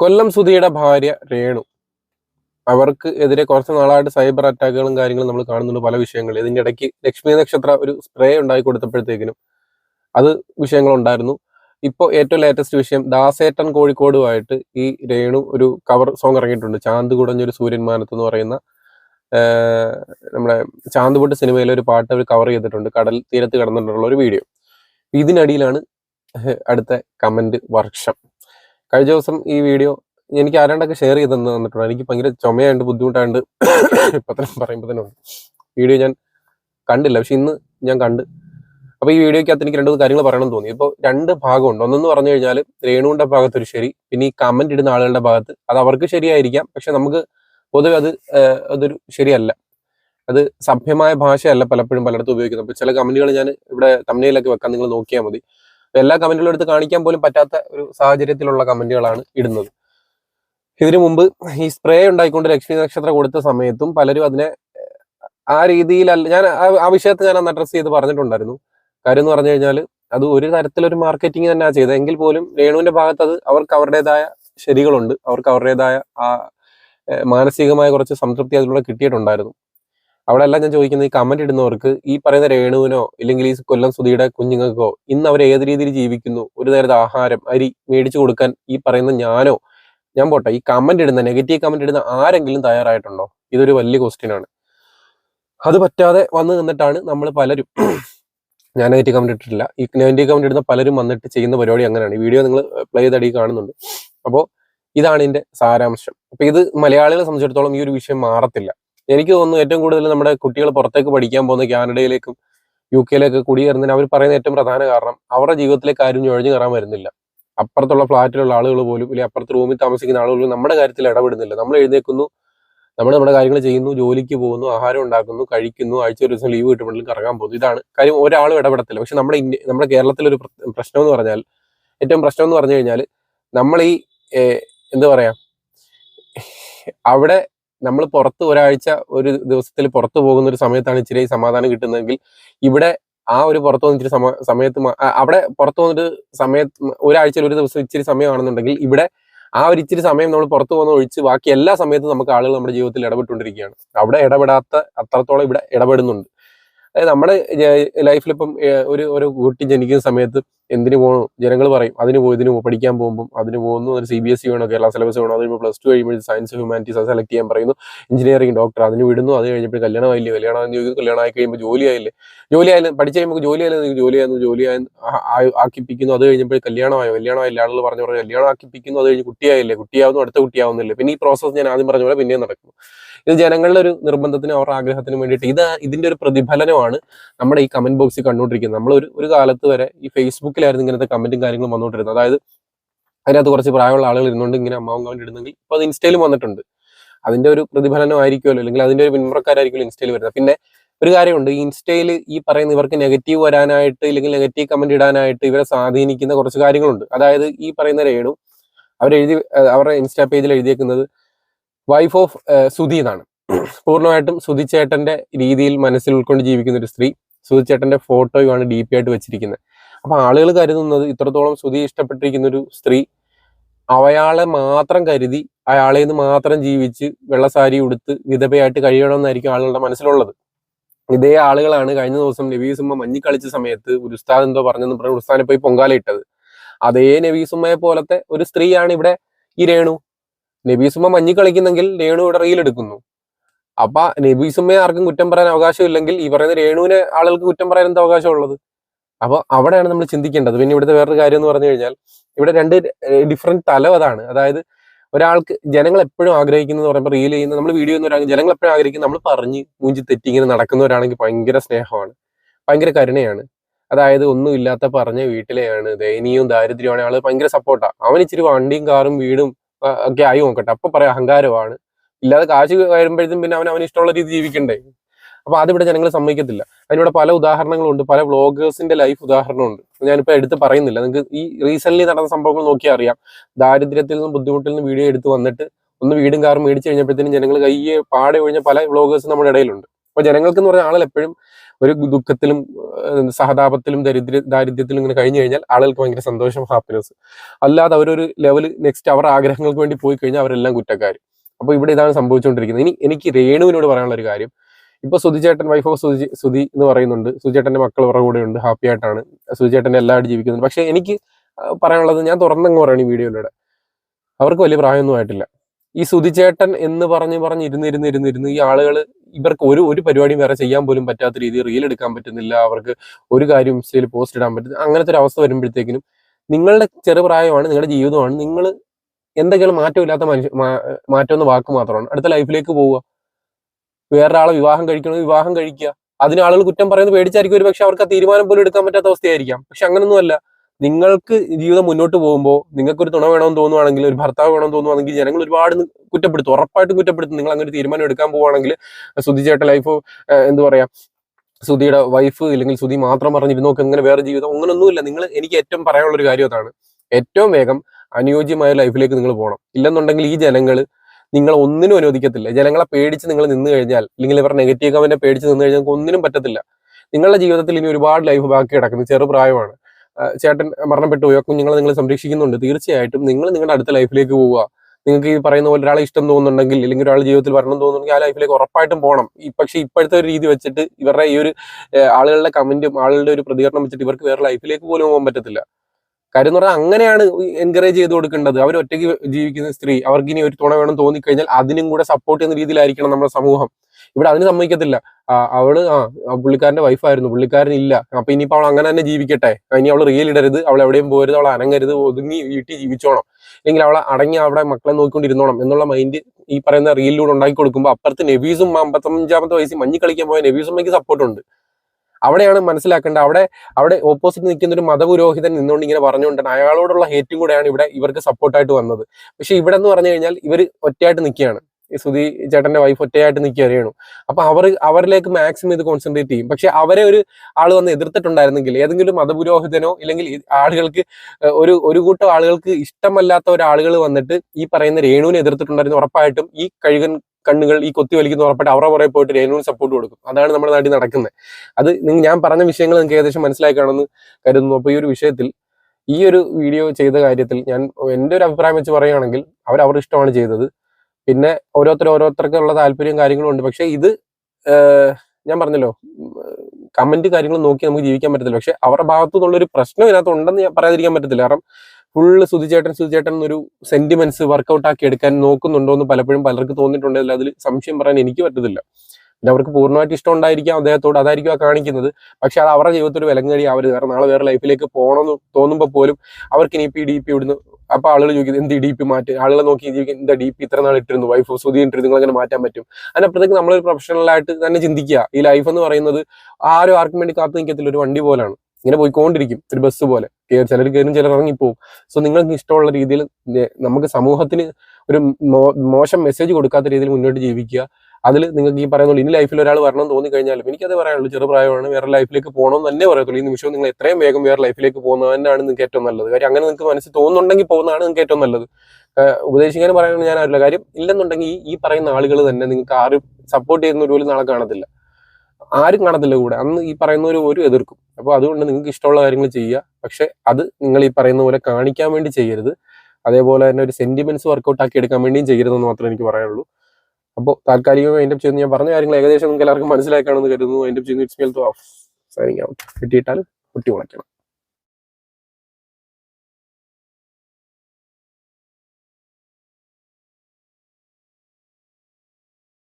കൊല്ലം സുധിയുടെ ഭാര്യ രേണു. അവർക്ക് എതിരെ കുറച്ച് നാളായിട്ട് സൈബർ അറ്റാക്കുകളും കാര്യങ്ങളും നമ്മൾ കാണുന്നുണ്ട് പല വിഷയങ്ങളിൽ. ഇതിന്റെ ഇടയ്ക്ക് ലക്ഷ്മി നക്ഷത്ര ഒരു സ്പ്രേ ഉണ്ടാക്കി കൊടുത്തപ്പോഴത്തേക്കിനും അത് വിഷയങ്ങളുണ്ടായിരുന്നു. ഇപ്പോൾ ഏറ്റവും ലേറ്റസ്റ്റ് വിഷയം ദാസേട്ടൻ കോഴിക്കോടുമായിട്ട് ഈ രേണു ഒരു കവർ സോങ് ഇറങ്ങിയിട്ടുണ്ട്. ചാന്ത് കുടഞ്ഞൊരു സൂര്യന്മാനത്ത് എന്ന് പറയുന്ന നമ്മുടെ ചാന്തുപൊട്ട് സിനിമയിലെ ഒരു പാട്ട് അവർ കവർ ചെയ്തിട്ടുണ്ട്. കടൽ തീരത്ത് കിടന്നിട്ടുള്ള ഒരു വീഡിയോ ഇതിനടിയിലാണ് അടുത്ത കമന്റ് വർഷം. കഴിഞ്ഞ ദിവസം ഈ വീഡിയോ എനിക്ക് ആരാണ്ടൊക്കെ ഷെയർ ചെയ്ത് തന്നു തന്നിട്ടുണ്ട്. എനിക്ക് ഭയങ്കര ചുമയായിട്ട് ബുദ്ധിമുട്ടായിട്ട് ഇപ്പൊ തന്നെ പറയുമ്പോൾ തന്നെ ഉണ്ട്. വീഡിയോ ഞാൻ കണ്ടില്ല പക്ഷെ ഇന്ന് ഞാൻ കണ്ട്. അപ്പൊ ഈ വീഡിയോക്കകത്ത് എനിക്ക് രണ്ട് കാര്യങ്ങൾ പറയണമെന്ന് തോന്നി. ഇപ്പോൾ രണ്ട് ഭാഗമുണ്ട്. ഒന്നെന്ന് പറഞ്ഞു കഴിഞ്ഞാൽ ഭാഗത്ത് ഒരു ശരി പിന്നെ ഈ കമന്റ് ഇടുന്ന ആളുകളുടെ ഭാഗത്ത്. അത് അവർക്ക് ശരിയായിരിക്കാം പക്ഷെ നമുക്ക് പൊതുവെ അത് അതൊരു ശരിയല്ല. അത് സഭ്യമായ ഭാഷയല്ല പലപ്പോഴും പലയിടത്തും ഉപയോഗിക്കുന്നത്. അപ്പൊ ചില കമന്റുകൾ ഞാൻ ഇവിടെ തമിഴിലൊക്കെ വെക്കാൻ നിങ്ങൾ നോക്കിയാൽ മതി. എല്ലാ കമന്റുകളും എടുത്ത് കാണിക്കാൻ പോലും പറ്റാത്ത ഒരു സാഹചര്യത്തിലുള്ള കമന്റുകളാണ് ഇടുന്നത്. ഇതിനു മുമ്പ് ഈ സ്പ്രേ ഉണ്ടായിക്കൊണ്ട് ലക്ഷ്മി നക്ഷത്രം കൊടുത്ത സമയത്തും പലരും അതിനെ ആ രീതിയിലല്ല ഞാൻ ആ- വിഷയത്തെ ഞാൻ അന്ന് അഡ്രസ് ചെയ്ത് പറഞ്ഞിട്ടുണ്ടായിരുന്നു. കാര്യം എന്ന് പറഞ്ഞു കഴിഞ്ഞാൽ അത് ഒരു തരത്തിലൊരു മാർക്കറ്റിംഗ് തന്നെയാണ് ചെയ്തത്. എങ്കിൽ പോലും രേണുവിന്റെ ഭാഗത്ത് അത് അവർക്ക് അവരുടേതായ ശരികളുണ്ട്. അവർക്ക് അവരുടേതായ ആ മാനസികമായ കുറച്ച് സംതൃപ്തി അതിലൂടെ കിട്ടിയിട്ടുണ്ടായിരുന്നു. അവിടെ എല്ലാം ഞാൻ ചോദിക്കുന്നത് ഈ കമന്റ് ഇടുന്നവർക്ക് ഈ പറയുന്ന രേണുവിനോ ഇല്ലെങ്കിൽ ഈ കൊല്ലം സുധിയുടെ കുഞ്ഞുങ്ങൾക്കോ ഇന്ന് അവർ ഏത് രീതിയിൽ ജീവിക്കുന്നു? ഒരു നേരത്തെ ആഹാരം അരി മേടിച്ചു കൊടുക്കാൻ ഈ പറയുന്ന ഞാനോ? ഞാൻ പോട്ടെ ഈ കമന്റ് ഇടുന്ന നെഗറ്റീവ് കമന്റ് ഇടുന്ന ആരെങ്കിലും തയ്യാറായിട്ടുണ്ടോ? ഇതൊരു വലിയ ക്വസ്റ്റ്യൻ ആണ്. അത് പറ്റാതെ വന്നു നിന്നിട്ടാണ് നമ്മൾ പലരും ഞാൻ നെഗറ്റീവ് കമന്റ് ഇട്ടിട്ടില്ല. ഈ നെഗറ്റീവ് കമന്റ് ഇടുന്ന പലരും വന്നിട്ട് ചെയ്യുന്ന പരിപാടി അങ്ങനെയാണ്. ഈ വീഡിയോ നിങ്ങൾ പ്ലേ ചെയ്തടി കാണുന്നുണ്ട്. അപ്പോൾ ഇതാണ് ഇതിന്റെ സാരാംശം. അപ്പൊ ഇത് മലയാളികളെ സംബന്ധിച്ചിടത്തോളം ഈ ഒരു വിഷയം മാറത്തില്ല. എനിക്ക് തോന്നുന്നു ഏറ്റവും കൂടുതൽ നമ്മുടെ കുട്ടികൾ പുറത്തേക്ക് പഠിക്കാൻ പോകുന്ന കാനഡയിലേക്കും യു കെയിലേക്ക് കുടിയേറുന്നതിന് അവർ പറയുന്ന ഏറ്റവും പ്രധാന കാരണം അവരുടെ ജീവിതത്തിലേക്ക് ആരും ഞൊഴഞ്ഞു കയറാൻ വരുന്നില്ല. അപ്പുറത്തുള്ള ഫ്ലാറ്റിലുള്ള ആളുകൾ പോലും അല്ലെങ്കിൽ അപ്പുറത്ത് റൂമിൽ താമസിക്കുന്ന ആളുകൾ നമ്മുടെ കാര്യത്തിൽ ഇടപെടുന്നില്ല. നമ്മൾ എഴുന്നേക്കുന്നു നമ്മൾ നമ്മുടെ കാര്യങ്ങൾ ചെയ്യുന്നു ജോലിക്ക് പോകുന്നു ആഹാരം ഉണ്ടാക്കുന്നു കഴിക്കുന്നു ആഴ്ച ഒരു ദിവസം ലീവ് കിട്ടുമ്പോഴും കറങ്ങാൻ പോകുന്നു. ഇതാണ് കാര്യം ഒരാളും ഇടപെടത്തില്ല. പക്ഷെ നമ്മുടെ ഇന്ത്യ നമ്മുടെ കേരളത്തിലൊരു പ്ര- പ്രശ്നം എന്ന് പറഞ്ഞാൽ ഏറ്റവും പ്രശ്നം എന്ന് പറഞ്ഞു കഴിഞ്ഞാൽ നമ്മൾ ഈ എന്താ പറയാ അവിടെ നമ്മൾ പുറത്ത് ഒരാഴ്ച ഒരു ദിവസത്തിൽ പുറത്തു പോകുന്ന ഒരു സമയത്താണ് ഇച്ചിരി സമാധാനം കിട്ടുന്നതെങ്കിൽ ഇവിടെ ആ ഒരു പുറത്തു വന്നിട്ട് സമ സമയത്ത് അവിടെ പുറത്തു വന്നിട്ട് സമയത്ത് ഒരാഴ്ചയിൽ ഒരു ദിവസം ഇച്ചിരി സമയമാണെന്നുണ്ടെങ്കിൽ ഇവിടെ ആ ഒരു ഇച്ചിരി സമയം നമ്മൾ പുറത്തു പോകുന്ന ഒഴിച്ച് ബാക്കി എല്ലാ സമയത്തും നമുക്ക് ആളുകൾ നമ്മുടെ ജീവിതത്തിൽ ഇടപെട്ടുകൊണ്ടിരിക്കുകയാണ്. അവിടെ ഇടപെടാത്ത അത്രത്തോളം ഇവിടെ ഇടപെടുന്നുണ്ട്. നമ്മുടെ ലൈഫിൽ ഇപ്പം ഒരു ഒരു കുട്ടി ജനിക്കുന്ന സമയത്ത് എന്തിനു പോകണം ജനങ്ങൾ പറയും അതിന് പോയി ഇതിന് പഠിക്കാൻ പോകുമ്പോൾ അതിന് പോകുന്നു ഒരു സി ബി എസ് സി വേണോ കേരള സിലബസ് വേണോ അതിന് പ്ലസ് ടു കഴിയുമ്പോൾ സയൻസ് ഹ്യൂമാനിറ്റീസ് അത് സെലക്ട് ചെയ്യാൻ പറയുന്നു. എഞ്ചിനീയറിംഗ് ഡോക്ടർ അതിന് വിടുന്നു അത് കഴിഞ്ഞപ്പോൾ കല്യാണം ആയില്ലേ? കല്യാണം എന്ന് ചോദിക്കുന്നു കല്യാണം ആയി കഴിയുമ്പോൾ ജോലി ആയില്ലേ? ജോലി ആയാലും പഠിച്ചു കഴിയുമ്പോൾ ജോലി ആയാലും ജോലി ആയിരുന്നു ജോലി ആയ ആക്കിപ്പിക്കുന്നു അത് കഴിഞ്ഞപ്പോൾ കല്യാണമായോ കല്യാണം ആയില്ല ആളുകൾ പറഞ്ഞു പറഞ്ഞു കല്യാണം ആക്കിപ്പിക്കുന്നു അത് കഴിഞ്ഞ് കുട്ടിയായില്ലേ കുട്ടിയാവുന്നു അടുത്ത കുട്ടിയാവുന്നില്ലേ പിന്നെ ഈ പ്രോസസ്സ് ഞാൻ ആദ്യം പറഞ്ഞ പോലെ പിന്നെയും നടക്കുന്നു. ഇത് ജനങ്ങളുടെ ഒരു നിർബന്ധത്തിന് അവരുടെ ആഗ്രഹത്തിന് വേണ്ടിയിട്ട് ഇത് ഇതിന്റെ ഒരു പ്രതിഫലനമാണ് നമ്മുടെ ഈ കമന്റ് ബോക്സിൽ കണ്ടുകൊണ്ടിരിക്കുന്നത്. നമ്മൾ ഒരു ഒരു കാലത്ത് വരെ ഈ ഫേസ്ബുക്കിലായിരുന്നു ഇങ്ങനത്തെ കമന്റും കാര്യങ്ങളും വന്നുകൊണ്ടിരുന്നത്. അതായത് അതിനകത്ത് കുറച്ച് പ്രായമുള്ള ആളുകൾ ഇരുന്നുകൊണ്ട് ഇങ്ങനെ അമ്മാവും കമന്റ് ഇടുന്നെങ്കിൽ ഇപ്പൊ അത് ഇൻസ്റ്റയിലും വന്നിട്ടുണ്ട്. അതിന്റെ ഒരു പ്രതിഫലനമായിരിക്കുമല്ലോ അല്ലെങ്കിൽ അതിന്റെ ഒരു പിന്മുറക്കാരായിരിക്കുമല്ലോ ഇൻസ്റ്റയിൽ വരുന്നത്. പിന്നെ ഒരു കാര്യമുണ്ട് ഈ ഇൻസ്റ്റയിൽ ഈ പറയുന്ന ഇവർക്ക് നെഗറ്റീവ് വരാനായിട്ട് ഇല്ലെങ്കിൽ നെഗറ്റീവ് കമന്റ് ഇടാനായിട്ട് ഇവരെ സ്വാധീനിക്കുന്ന കുറച്ച് കാര്യങ്ങളുണ്ട്. അതായത് ഈ പറയുന്ന രേണു അവരെഴുതി അവരുടെ ഇൻസ്റ്റാ പേജിൽ എഴുതിയേക്കുന്നത് വൈഫ് ഓഫ് സുധി എന്നാണ്. പൂർണമായിട്ടും സുധിച്ചേട്ടന്റെ രീതിയിൽ മനസ്സിൽ ഉൾക്കൊണ്ട് ജീവിക്കുന്ന ഒരു സ്ത്രീ. സുധിച്ചേട്ടന്റെ ഫോട്ടോയുമാണ് ഡി പി ആയിട്ട് വെച്ചിരിക്കുന്നത്. അപ്പൊ ആളുകൾ കരുതുന്നത് ഇത്രത്തോളം സുധി ഇഷ്ടപ്പെട്ടിരിക്കുന്ന ഒരു സ്ത്രീ അവയാളെ മാത്രം കരുതി അയാളെ നിന്ന് മാത്രം ജീവിച്ച് വെള്ളസാരി ഉടുത്ത് വിധവയായിട്ട് കഴിയണമെന്നായിരിക്കും ആളുകളുടെ മനസ്സിലുള്ളത്. ഇതേ ആളുകളാണ് കഴിഞ്ഞ ദിവസം നബീസുമ്മ മഞ്ഞി കളിച്ച സമയത്ത് ഒരു ഉസ്താദ് എന്തോ പറഞ്ഞെന്ന് പറഞ്ഞ ഉസ്താദിനെ പോയി പൊങ്കാല ഇട്ടത് അതേ നബീസുമ്മയെ പോലത്തെ ഒരു സ്ത്രീയാണ് ഇവിടെ ഈ രേണു. നബീസുമ്മ മഞ്ഞി കളിക്കുന്നെങ്കിൽ രേണു ഇവിടെ റീൽ എടുക്കുന്നു. അപ്പൊ നബീസുമ്മയെ ആർക്കും കുറ്റം പറയാൻ അവകാശമില്ലെങ്കിൽ ഈ പറയുന്ന രേണുവിനെ ആളുകൾക്ക് കുറ്റം പറയാൻ എന്താ അവകാശമുള്ളത്? അപ്പൊ അവിടെയാണ് നമ്മൾ ചിന്തിക്കേണ്ടത്. പിന്നെ ഇവിടുത്തെ വേറൊരു കാര്യം എന്ന് പറഞ്ഞു കഴിഞ്ഞാൽ ഇവിടെ രണ്ട് ഡിഫറെന്റ് തലം അതാണ്. അതായത് ഒരാൾക്ക് ജനങ്ങൾ എപ്പോഴും ആഗ്രഹിക്കുന്നത് പറയുമ്പോൾ റീൽ ചെയ്യുന്ന നമ്മൾ വീഡിയോ ചെയ്യുന്ന ജനങ്ങൾ എപ്പോഴും ആഗ്രഹിക്കുന്നത് നമ്മൾ പറഞ്ഞ് മൂഞ്ചി തെറ്റി ഇങ്ങനെ നടക്കുന്നവരാണെങ്കിൽ ഭയങ്കര സ്നേഹമാണ്. ഭയങ്കര കരുണയാണ്. അതായത് ഒന്നും ഇല്ലാത്ത പറഞ്ഞ വീട്ടിലെയാണ് ദയനീയവും ദാരിദ്ര്യമാണ് ആൾ ഭയങ്കര സപ്പോർട്ടാണ് അവൻ ഇച്ചിരി വണ്ടിയും കാറും വീടും ഒക്കെ ആയി നോക്കട്ടെ. അപ്പൊ പറയാം അഹങ്കാരമാണ്. ഇല്ലാതെ കാശ് വരുമ്പോഴത്തേക്കും പിന്നെ അവൻ അവന് ഇഷ്ടമുള്ള രീതി ജീവിക്കണ്ടേ? അപ്പൊ അതിവിടെ ജനങ്ങൾ സമ്മതിക്കത്തില്ല. അതിനിവിടെ പല ഉദാഹരണങ്ങളുണ്ട്. പല വ്ളോഗേഴ്സിന്റെ ലൈഫ് ഉദാഹരണമുണ്ട്. ഞാനിപ്പോ എടുത്ത് പറയുന്നില്ല. നിങ്ങൾക്ക് ഈ റീസെന്റ് നടന്ന സംഭവങ്ങൾ നോക്കിയാൽ അറിയാം. ദാരിദ്ര്യത്തിൽ നിന്നും ബുദ്ധിമുട്ടിൽ നിന്നും വീഡിയോ എടുത്ത് വന്നിട്ട് ഒന്ന് വീടും കാറും മേടിച്ചു കഴിഞ്ഞപ്പോഴത്തേനും ജനങ്ങൾ കയ്യെ പാടെ ഒഴിഞ്ഞ പല വ്ളോഗേഴ്സ് നമ്മുടെ ഇടയിലുണ്ട്. അപ്പൊ ജനങ്ങൾക്ക് എന്ന് പറഞ്ഞ ആളുകൾ എപ്പോഴും ഒരു ദുഃഖത്തിലും സഹതാപത്തിലും ദരിദ്ര ദാരിദ്ര്യത്തിലും ഇങ്ങനെ കഴിഞ്ഞു കഴിഞ്ഞാൽ ആളുകൾക്ക് ഭയങ്കര സന്തോഷം ഹാപ്പിനെസ് അല്ലാതെ അവരൊരു ലെവൽ നെക്സ്റ്റ് അവർ ആഗ്രഹങ്ങൾക്ക് വേണ്ടി പോയി കഴിഞ്ഞാൽ അവരെല്ലാം കുറ്റക്കാർ അപ്പോൾ ഇവിടെ ഇതാണ് സംഭവിച്ചുകൊണ്ടിരിക്കുന്നത്. ഇനി എനിക്ക് രേണുവിനോട് പറയാനുള്ള ഒരു കാര്യം. ഇപ്പൊ സുധിചേട്ടൻ വൈഫ് ഓഫ് സുധി സുധി എന്ന് പറയുന്നുണ്ട്. സുധിചേട്ടന്റെ മക്കൾ അവരുടെ കൂടെ ഉണ്ട് ഹാപ്പി ആയിട്ടാണ് സുധിചേട്ടൻ എല്ലാവരും ജീവിക്കുന്നുണ്ട്. പക്ഷെ എനിക്ക് പറയാനുള്ളത് ഞാൻ തുറന്നങ്ങ് പറയണം ഈ വീഡിയോയിലൂടെ. അവർക്ക് വലിയ പ്രായമൊന്നും ആയിട്ടില്ല. ഈ സുധിചേട്ടൻ എന്ന് പറഞ്ഞ് പറഞ്ഞ് ഇരുന്ന് ഇരുന്ന് ഇരുന്ന് ഇരുന്ന് ഈ ആളുകൾ ഇവർക്ക് ഒരു ഒരു പരിപാടിയും വേറെ ചെയ്യാൻ പോലും പറ്റാത്ത രീതിയിൽ റീൽ എടുക്കാൻ പറ്റുന്നില്ല. അവർക്ക് ഒരു കാര്യം ഇൻസ്റ്റയിൽ പോസ്റ്റ് ഇടാൻ പറ്റുന്നില്ല. അങ്ങനത്തെ ഒരു അവസ്ഥ വരുമ്പോഴത്തേക്കിനും നിങ്ങളുടെ ചെറുപ്രായമാണ് നിങ്ങളുടെ ജീവിതമാണ്. നിങ്ങൾ എന്തെങ്കിലും മാറ്റമില്ലാത്ത മനുഷ്യ മാ- മാറ്റം എന്ന് വാക്ക് മാത്രമാണ്. അടുത്ത ലൈഫിലേക്ക് പോവുക. വേറൊരാളെ വിവാഹം കഴിക്കണമെങ്കിൽ വിവാഹം കഴിക്കുക. അതിന് ആളുകൾ കുറ്റം പറയുന്നത് പേടിച്ചായിരിക്കും. ഒരു പക്ഷെ അവർക്ക് ആ തീരുമാനം പോലും എടുക്കാൻ പറ്റാത്ത അവസ്ഥയായിരിക്കാം. പക്ഷെ അങ്ങനൊന്നുമല്ല. നിങ്ങൾക്ക് ജീവിതം മുന്നോട്ട് പോകുമ്പോൾ നിങ്ങൾക്ക് ഒരു തുണ വേണമെന്ന് തോന്നുവാണെങ്കിൽ ഒരു ഭർത്താവ് വേണമെന്ന് തോന്നുവാണെങ്കിൽ ജനങ്ങൾ ഒരുപാട് കുറ്റപ്പെടുത്തും. ഉറപ്പായിട്ടും കുറ്റപ്പെടുത്തും. നിങ്ങൾ അങ്ങനെ തീരുമാനം എടുക്കാൻ പോവുകയാണെങ്കിൽ സുധിച്ചേട്ട ലൈഫ് എന്താ പറയാ സുധിയുടെ വൈഫ് ഇല്ലെങ്കിൽ സുധി മാത്രം പറഞ്ഞിരുന്നു നോക്കി ഇങ്ങനെ വേറെ ജീവിതം. അങ്ങനൊന്നുമില്ല. നിങ്ങൾ എനിക്ക് ഏറ്റവും പറയാനുള്ള ഒരു കാര്യം അതാണ്. ഏറ്റവും വേഗം അനുയോജ്യമായ ലൈഫിലേക്ക് നിങ്ങൾ പോകണം. ഇല്ലെന്നുണ്ടെങ്കിൽ ഈ ജനങ്ങൾ നിങ്ങൾ ഒന്നിനും അനുവദിക്കത്തില്ല. ജനങ്ങളെ പേടിച്ച് നിങ്ങൾ നിന്ന് കഴിഞ്ഞാൽ അല്ലെങ്കിൽ ഇവർ നെഗറ്റീവ് കമന്റിനെ പേടിച്ച് നിന്ന് കഴിഞ്ഞാൽ ഒന്നിനും പറ്റത്തില്ല. നിങ്ങളുടെ ജീവിതത്തിൽ ഇനി ഒരുപാട് ലൈഫ് ബാക്കി കിടക്കുന്നു. ചെറുപ്രായമാണ് ചേട്ടൻ മരണപ്പെട്ടു പോയോ. കുഞ്ഞുങ്ങളെ നിങ്ങൾ സംരക്ഷിക്കുന്നുണ്ട്. തീർച്ചയായിട്ടും നിങ്ങൾ നിങ്ങളുടെ അടുത്ത ലൈഫിലേക്ക് പോവുക. നിങ്ങൾക്ക് ഈ പറയുന്ന പോലെ ഒരാളെ ഇഷ്ടം തോന്നുന്നുണ്ടെങ്കിൽ അല്ലെങ്കിൽ ഒരാൾ ജീവിതത്തിൽ വരണം തോന്നുന്നുണ്ടെങ്കിൽ ആ ലൈഫിലേക്ക് ഉറപ്പായിട്ടും പോകണം. പക്ഷേ ഇപ്പോഴത്തെ ഒരു രീതി വെച്ചിട്ട് ഇവരുടെ ഈ ഒരു ആളുകളുടെ കമന്റും ആളുകളുടെ ഒരു പ്രതികരണം വെച്ചിട്ട് ഇവർക്ക് വേറെ ലൈഫിലേക്ക് പോലും പോകാൻ പറ്റത്തില്ല. കാര്യം എന്ന് പറഞ്ഞാൽ അങ്ങനെയാണ് എൻകറേജ് ചെയ്ത് കൊടുക്കേണ്ടത്. അവർ ഒറ്റയ്ക്ക് ജീവിക്കുന്ന സ്ത്രീ അവർക്ക് ഇനി ഒരു തുണ വേണം തോന്നിക്കഴിഞ്ഞാൽ അതിനും കൂടെ സപ്പോർട്ട് ചെയ്യുന്ന രീതിയിലായിരിക്കണം നമ്മുടെ സമൂഹം. ഇവിടെ അതിന് സമ്മതിക്കത്തില്ല. അവൾ ആ പുള്ളിക്കാരന്റെ വൈഫായിരുന്നു പുള്ളിക്കാരൻ ഇല്ല. അപ്പൊ ഇനിയിപ്പോ അവൾ അങ്ങനെ തന്നെ ജീവിക്കട്ടെ. ഇനി അവൾ റിയൽ ഇടരുത്. അവൾ എവിടെയും പോരുത്. അവൾ അനങ്ങരുത്. ഒതുങ്ങി വീട്ടിൽ ജീവിച്ചോണം. അല്ലെങ്കിൽ അവളെ അടങ്ങി അവിടെ മക്കളെ നോക്കിക്കൊണ്ടിരുന്നോണം എന്നുള്ള മൈൻഡ് ഈ പറയുന്ന റീലിലൂടെ ഉണ്ടാക്കി കൊടുക്കുമ്പോൾ അപ്പുറത്ത് നബീസും അമ്പത്തഞ്ചാമത്തെ വയസ്സിൽ മഞ്ഞ് കളിക്കാൻ പോയ നബീസുമ്മയ്ക്ക് സപ്പോർട്ടുണ്ട് അവിടെയാണ് മനസ്സിലാക്കേണ്ടത്. അവിടെ അവിടെ ഓപ്പോസിറ്റ് നിൽക്കുന്ന ഒരു മതപുരോഹിതൻ നിന്നുകൊണ്ട് ഇങ്ങനെ പറഞ്ഞുകൊണ്ടാണ് അയാളോടുള്ള ഹേറ്റും കൂടെയാണ് ഇവിടെ ഇവർക്ക് സപ്പോർട്ടായിട്ട് വന്നത്. പക്ഷെ ഇവിടെ എന്ന് പറഞ്ഞു കഴിഞ്ഞാൽ ഇവർ ഒറ്റയായിട്ട് നിൽക്കുകയാണ്. ഈ സുധി ചേട്ടന്റെ വൈഫ് ഒറ്റയായിട്ട് നിൽക്കുക അറിയണു അപ്പൊ അവർ അവരിലേക്ക് മാക്സിമം ഇത് കോൺസെൻട്രേറ്റ് ചെയ്യും. പക്ഷെ അവരെ ഒരു ആൾ വന്ന് എതിർത്തിട്ടുണ്ടായിരുന്നെങ്കിൽ ഏതെങ്കിലും മതപുരോഹിതനോ ഇല്ലെങ്കിൽ ആളുകൾക്ക് ഒരു ഒരു കൂട്ടം ആളുകൾക്ക് ഇഷ്ടമല്ലാത്ത ഒരാളുകൾ വന്നിട്ട് ഈ പറയുന്ന രേണുവിനെ എതിർത്തിട്ടുണ്ടായിരുന്നു. ഉറപ്പായിട്ടും ഈ കഴുകൻ കണ്ണുകൾ ഈ കൊത്തി വലിക്കുന്ന ഉറപ്പായിട്ട് അവരുടെ പുറകെ പോയിട്ട് രേണുവിന് സപ്പോർട്ട് കൊടുക്കും. അതാണ് നമ്മുടെ നാട്ടിൽ നടക്കുന്നത്. അത് ഞാൻ പറഞ്ഞ വിഷയങ്ങൾ നിങ്ങൾക്ക് ഏകദേശം മനസ്സിലായി കാണുമെന്ന് കരുതുന്നു. അപ്പോൾ ഈ ഒരു വിഷയത്തിൽ ഈ ഒരു വീഡിയോ ചെയ്ത കാര്യത്തിൽ ഞാൻ എന്റെ ഒരു അഭിപ്രായം വെച്ച് പറയുകയാണെങ്കിൽ അവർ അവരുടെ ഇഷ്ടമാണ് ചെയ്തത്. പിന്നെ ഓരോരുത്തർ ഓരോരുത്തർക്കുള്ള താല്പര്യവും കാര്യങ്ങളും ഉണ്ട്. പക്ഷേ ഇത് ഞാൻ പറഞ്ഞല്ലോ കമന്റ് കാര്യങ്ങൾ നോക്കി നമുക്ക് ജീവിക്കാൻ പറ്റത്തില്ല. പക്ഷെ അവരുടെ ഭാഗത്തു നിന്നുള്ള ഒരു പ്രശ്നം ഇതിനകത്ത് ഉണ്ടെന്ന് ഞാൻ പറയാതിരിക്കാൻ പറ്റത്തില്ല. കാരണം ഫുള്ള് സുധിചേട്ടൻ സുധിചേട്ടൻ ഒരു സെന്റിമെന്റ്സ് വർക്കൗട്ട് ആക്കി എടുക്കാൻ നോക്കുന്നുണ്ടോ എന്ന് പലപ്പോഴും പലർക്ക് തോന്നിയിട്ടുണ്ടെങ്കിൽ അതിൽ സംശയം പറയാൻ എനിക്ക് പറ്റത്തില്ല. പിന്നെ അവർക്ക് പൂർണമായിട്ട് ഇഷ്ടം ഉണ്ടായിരിക്കാം അദ്ദേഹത്തോട് അതായിരിക്കും ആ കാണിക്കുന്നത്. പക്ഷെ അത് അവരുടെ ജീവിതത്തിൽ ഒരു വിലങ്ങടി ആവരുത് കാരണം നാളെ വേറെ ലൈഫിലേക്ക് പോകണമെന്ന് തോന്നുമ്പോൾ പോലും അവർക്ക് ഇനി ഇപ്പൊ ഈ ഡി പി ഇവിടുന്ന് അപ്പൊ ആളുകൾ ചോദിക്കുന്നത് എന്ത് ഡി പി മാറ്റി ആളുകളെ നോക്കി ജീവിക്കും എന്താ ഡി പി ഇത്ര നാൾ ഇട്ടിരുന്നു? വൈഫ് സുധി ഇട്ടിരുന്നു അങ്ങനെ മാറ്റാൻ പറ്റും? അതിനപ്പുറത്തേക്ക് നമ്മളൊരു പ്രൊഫഷണലായിട്ട് തന്നെ ചിന്തിക്കുക. ഈ ലൈഫ് എന്ന് പറയുന്നത് ആരും ആർക്കും വേണ്ടി കാത്തു നിൽക്കത്തില്ല. ഒരു വണ്ടി പോലാണ്. ഇങ്ങനെ പോയിക്കൊണ്ടിരിക്കും ഒരു ബസ് പോലെ. ചിലർ കയറും ചിലർ ഇറങ്ങിപ്പോവും. സോ നിങ്ങൾക്ക് ഇഷ്ടമുള്ള രീതിയിൽ നമുക്ക് സമൂഹത്തിന് ഒരു മോശം മെസ്സേജ് കൊടുക്കാത്ത രീതിയിൽ മുന്നോട്ട് ജീവിക്കുക. അതിൽ നിങ്ങൾക്ക് ഈ പറയുന്നത് ഇനി ലൈഫിൽ ഒരാൾ വരണം എന്ന് തോന്നിക്കഴിഞ്ഞാലും എനിക്കത് പറയാനുള്ളൂ ചെറുപ്രായമാണ് വേറെ ലൈഫിലേക്ക് പോകണമെന്ന് തന്നെ പറയത്തുള്ളൂ. ഈ നിമിഷം നിങ്ങൾ എത്രയും വേഗം വേറെ ലൈഫിലേക്ക് പോകുന്നത് തന്നെയാണ് നിങ്ങൾക്ക് ഏറ്റവും നല്ലത്. കാര്യം അങ്ങനെ നിങ്ങൾക്ക് മനസ്സിൽ തോന്നുന്നുണ്ടെങ്കിൽ പോകുന്നതാണ് നിങ്ങൾക്ക് ഏറ്റവും നല്ലത്. ഉപദേശിക്കാൻ ഞാൻ ആരില്ല കാര്യം ഇല്ലെന്നുണ്ടെങ്കിൽ ഈ പറയുന്ന ആളുകൾ തന്നെ നിങ്ങൾക്ക് ആരും സപ്പോർട്ട് ചെയ്യുന്ന ഒരു പോലും നാളെ കാണത്തില്ല. ആരും കാണത്തില്ല കൂടെ. അന്ന് ഈ പറയുന്നവർ ഒരു എതിർക്കും. അപ്പോൾ അതുകൊണ്ട് നിങ്ങൾക്ക് ഇഷ്ടമുള്ള കാര്യങ്ങൾ ചെയ്യുക. പക്ഷെ അത് നിങ്ങൾ ഈ പറയുന്ന പോലെ കാണിക്കാൻ വേണ്ടി ചെയ്യരുത്. അതേപോലെ തന്നെ ഒരു സെന്റിമെന്റ്സ് വർക്ക്ഔട്ട് ആക്കി എടുക്കാൻ വേണ്ടിയും ചെയ്യരുതെന്ന് മാത്രമേ എനിക്ക് പറയാനുള്ളൂ. അപ്പോൾ താൽക്കാലികമായി അതിന്റെ ചെയ്യുന്ന. ഞാൻ പറഞ്ഞ കാര്യങ്ങൾ ഏകദേശം നിങ്ങൾക്ക് എല്ലാവർക്കും മനസ്സിലാക്കാണെന്ന് കരുതുന്നു. അതിന്റെ ചെയ്യുന്ന. ഇറ്റ്സ് മേൽ സൈനിങ് ഔട്ട് കിട്ടിയിട്ടാൽ കുട്ടി ഉളയ്ക്കണം